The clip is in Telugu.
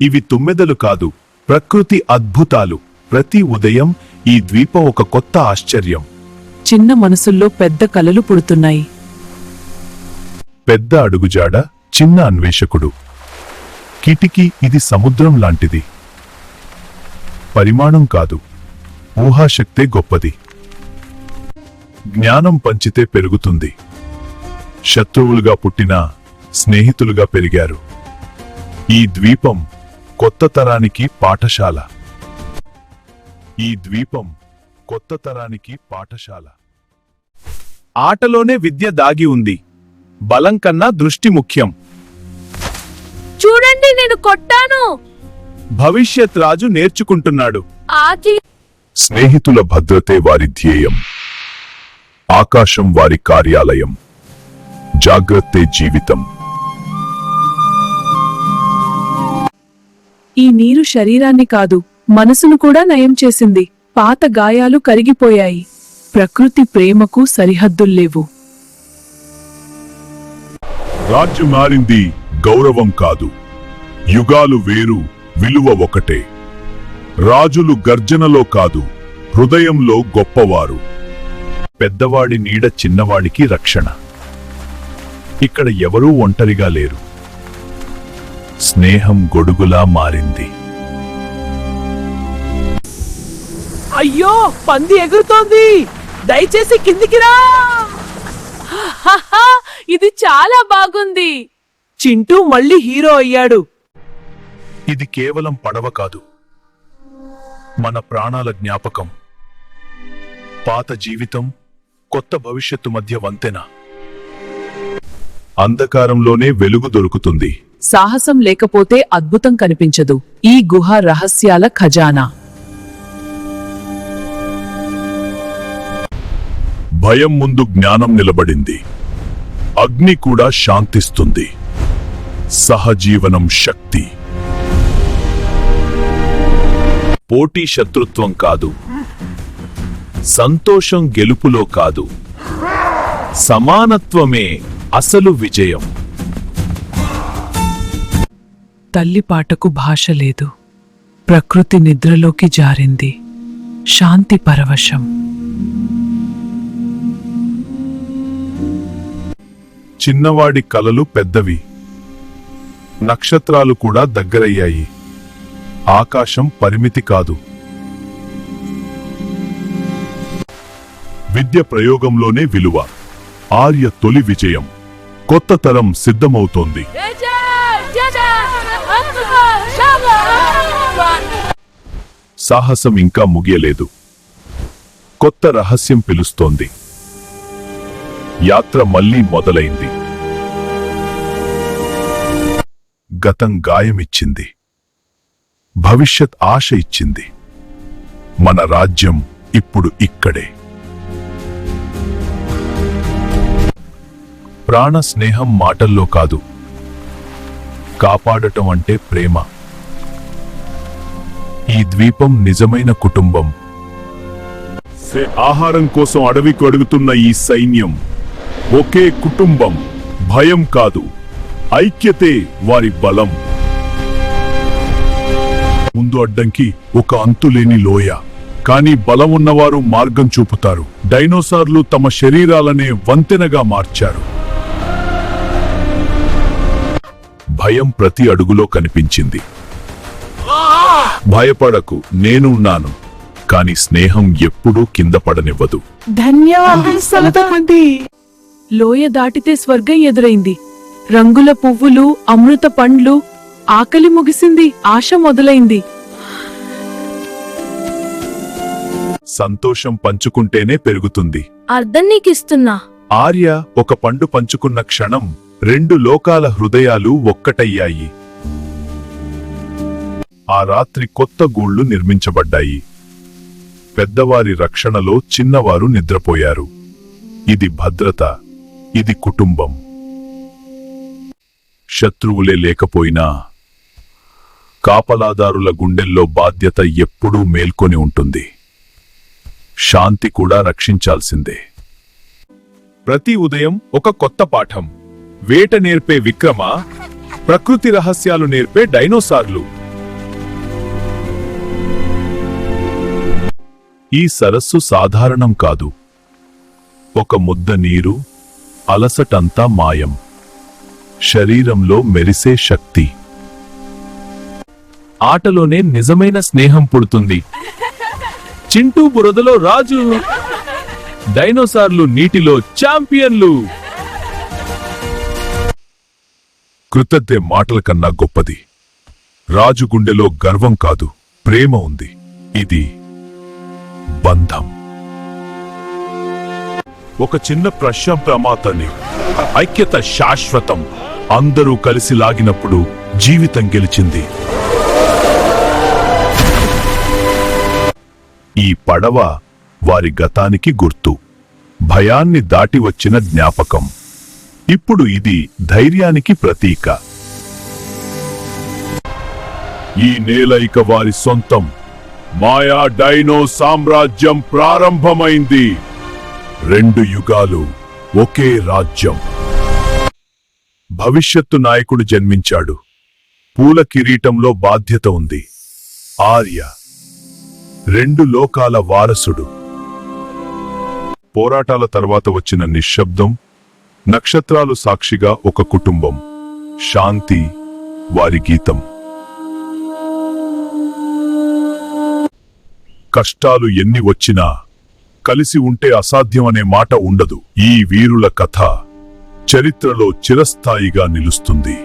ఇవి తుమ్మెదలు కాదు ప్రకృతి అద్భుతాలు. ప్రతి ఉదయం ఈ ద్వీపం ఒక కొత్త ఆశ్చర్యం. చిన్న మనసుల్లో పెద్ద కలలు పుడుతున్నాయి. పెద్ద అడుగుజాడ చిన్న అన్వేషకుడు. కిటికీ ఇది సముద్రం లాంటిది. పరిమాణం కాదు ఊహాశక్తే గొప్పది. జ్ఞానం పంచితే పెరుగుతుంది. శత్రువులుగా పుట్టినా స్నేహితులుగా పెరిగారు. ఈ ద్వీపం కొత్త తరానికి పాఠశాల. ఈ ద్వీపం కొత్త తరానికి పాఠశాల. ఆటలోనే విద్య దాగి ఉంది. బలం కన్నా దృష్టి ముఖ్యం. చూడండి నేను కొట్టాను. భవిష్యత్ రాజు నేర్చుకుంటున్నాడు. స్నేహితుల భద్రతే వారి ధ్యేయం. ఆకాశం వారి కార్యాలయం. జాగ్రత్తే జీవితం. ఈ నీరు శరీరాన్ని కాదు మనసును కూడా నయం చేసింది. పాత గాయాలు కరిగిపోయాయి. ప్రకృతి ప్రేమకు సరిహద్దుల్లేవు. రాజ్యం మారింది గౌరవం కాదు. యుగాలు వేరు విలువ ఒకటే. రాజులు గర్జనలో కాదు హృదయంలో గొప్పవారు. పెద్దవాడి నీడ చిన్నవాడికి రక్షణ. ఇక్కడ ఎవరూ ఒంటరిగా లేరు. స్నేహం గొడుగులా మారింది. అయ్యో పంది ఎగురుతోంది. దయచేసి కిందికి రా. హహా, ఇది చాలా బాగుంది. చింటూ మళ్ళీ హీరో అయ్యాడు. ఇది కేవలం పడవ కాదు. మన ప్రాణాల జ్ఞాపకం. పాత జీవితం కొత్త భవిష్యత్తు మధ్య వంతెన. అంధకారంలోనే వెలుగు దొరుకుతుంది. సాహసం లేకపోతే అద్భుతం కనిపించదు. ఈ గుహ రహస్యాల ఖజానా. భయం ముందు జ్ఞానం నిలబడింది. అగ్ని కూడా శాంతిస్తుంది. సహజీవనం శక్తి. పోటీ శత్రుత్వం కాదు. సంతోషం గెలుపులో కాదు. సమానత్వమే అసలు విజయం. తల్లి పాటకు భాష లేదు. ప్రకృతి నిద్రలోకి జారింది. శాంతి పరవశం. చిన్నవాడి కలలు పెద్దవి. నక్షత్రాలు కూడా దగ్గరయ్యాయి. ఆకాశం పరిమితి కాదు. విద్య ప్రయోగంలోనే విలువ. ఆర్య తొలి విజయం. కొత్త తరం సిద్ధమవుతోంది. సాహసం ఇంకా ముగియలేదు. కొత్త రహస్యం పిలుస్తోంది. యాత్ర మళ్ళీ మొదలైంది. గతం గాయమిచ్చింది. భవిష్యత్ ఆశ ఇచ్చింది. మన రాజ్యం ఇప్పుడు ఇక్కడే. ప్రాణ స్నేహం మాటల్లో కాదు. కాపాడటం అంటే ప్రేమ. ఈ ద్వీపం నిజమైన కుటుంబం. ఆహారం కోసం అడవికి అడుగుతున్న ఈ సైన్యం ఒకే కుటుంబం భయం కాదు ఐక్యతే వారి బలం. ముందు అడ్డంకి ఒక అంతులేని లోయ కానీ బలం ఉన్నవారు మార్గం చూపుతారు. డైనోసార్లు తమ శరీరాలనే వంతెనగా మార్చారు. భయం ప్రతి అడుగులో కనిపించింది. భయపడకు నేనున్నాను కాని స్నేహం ఎప్పుడూ కింద పడనివ్వదు. ధన్యవాదాలు లోయ దాటితే స్వర్గం ఎదురైంది. రంగుల పువ్వులు అమృత పండ్లు ఆకలి ముగిసింది ఆశ మొదలైంది. సంతోషం పంచుకుంటేనే పెరుగుతుంది. అర్థం నీకిస్తున్నా. ఆర్య ఒక పండు పంచుకున్న క్షణం రెండు లోకాల హృదయాలు ఒక్కటయ్యాయి. ఆ రాత్రి కొత్త గూళ్ళు నిర్మించబడ్డాయి. పెద్దవారి రక్షణలో చిన్నవారు నిద్రపోయారు. ఇది భద్రత ఇది కుటుంబం. శత్రువులే లేకపోయినా కాపలాదారుల గుండెల్లో బాధ్యత ఎప్పుడూ మేల్కొని ఉంటుంది. శాంతి కూడా రక్షించాల్సిందే. ప్రతి ఉదయం ఒక కొత్త పాఠం. వేట నేర్పే విక్రమ ప్రకృతి రహస్యాలు నేర్పే డైనోసార్లు. ఈ సరస్సు సాధారణం కాదు. ఒక ముద్ద నీరు అలసటంతా మాయం. శరీరంలో మెరిసే శక్తి. ఆటలోనే నిజమైన స్నేహం పుడుతుంది. చింటూ బురదలో రాజు. డైనోసార్లు నీటిలో ఛాంపియన్లు. కృతజ్ఞ మాటల కన్నా గొప్పది. రాజు గుండెలో గర్వం కాదు ప్రేమ ఉంది. ఇది బంధం ఒక చిన్న ప్రశాంతమాతని ఐక్యత శాశ్వతం అందరూ కలిసి లాగినప్పుడు జీవితం గెలిచింది. ఈ పడవ వారి గతానికి గుర్తు. భయాన్ని దాటి వచ్చిన జ్ఞాపకం. ఇప్పుడు ఇది ధైర్యానికి ప్రతీక. ఈ నేల ఇక వారి సొంతం మాయా డైనో సామ్రాజ్యం ప్రారంభమైంది. రెండు యుగాలు ఒకే రాజ్యం. భవిష్యత్తు నాయకుడు జన్మించాడు. పూల కిరీటంలో బాధ్యత ఉంది. ఆర్య రెండు లోకాల వారసుడు. పోరాటాల తర్వాత వచ్చిన నిశ్శబ్దం నక్షత్రాలు సాక్షిగా ఒక కుటుంబం. శాంతి వారి గీతం. కష్టాలు ఎన్ని వచ్చినా కలిసి ఉంటే అసాధ్యం అనే మాట ఉండదు. ఈ వీరుల కథ చరిత్రలో చిరస్థాయిగా నిలుస్తుంది.